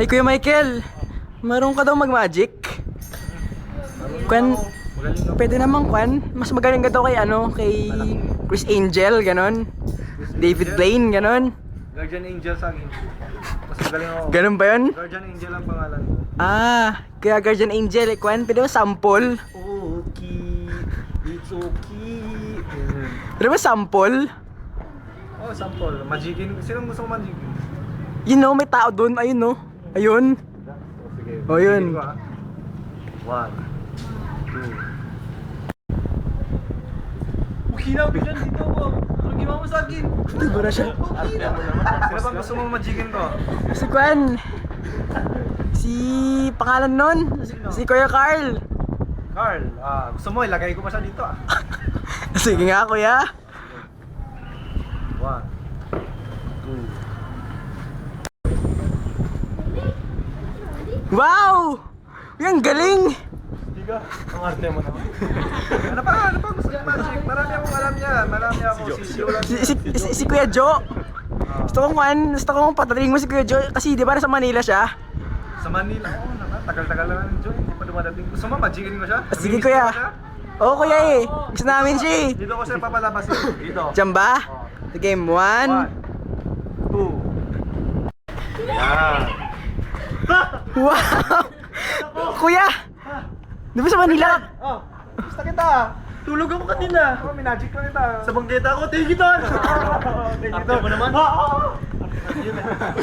Ay, Kuya Michael, meron ka daw mag-magic? Kwan, pwede naman kwan. Mas magaling ka daw kay ano, kay Chris Angel, ganon. David Blaine, ganon. Guardian Angel sa akin. Mas magaling ako. Ganon ba yun? Guardian Angel ang pangalan ko. Ah, kaya Guardian Angel, eh, kwan, pwede ba sample? Okay. It's okay. Pwede ba sample? Oh, sample. Magicin. Sino gusto mo magicin? You know, may tao doon, ayun no. Ayun. Sige. Oh, yun. One. Two. Okay na, bigyan dito po. Ano ginawa mo sa akin? Diba na siya? Sino bang gusto mo magicin ko? Si Kwan. Si pangalan nun, si, si Kuya Carl. Carl, ah, gusto mo ilagay ko pa siya dito ah. Sige nga, kuya. One. Wow! Yung galing! Tiga. Ang arte mo naman. ano pa? Ano pa gusto mo magic? Marami akong alam niya. Marami ako. Si Joe lang. Si, si, si, si Kuya Jo. Gusto kong kwan, gusto kong pataling mo si Kuya Jo. Kasi di ba nasa Manila siya? Sa Manila. Oo naman. Tagal-tagal lang ng Joe. Hindi pa dumadating. Gusto mo magicin ko siya? Sige Namimiss kuya. mo? Oo kuya eh. Gusto namin siya eh. Dito ko siya papalabas eh. Dito. Diyan ba? 1. One. Two. Yan. Wow! kuya! Di ba sa Manila? Oh, gusto kita. Tulog ako kanina. Oh, minagic lang kita. Sa banggeta ko, tingin kita. Thank you, Arte mo naman.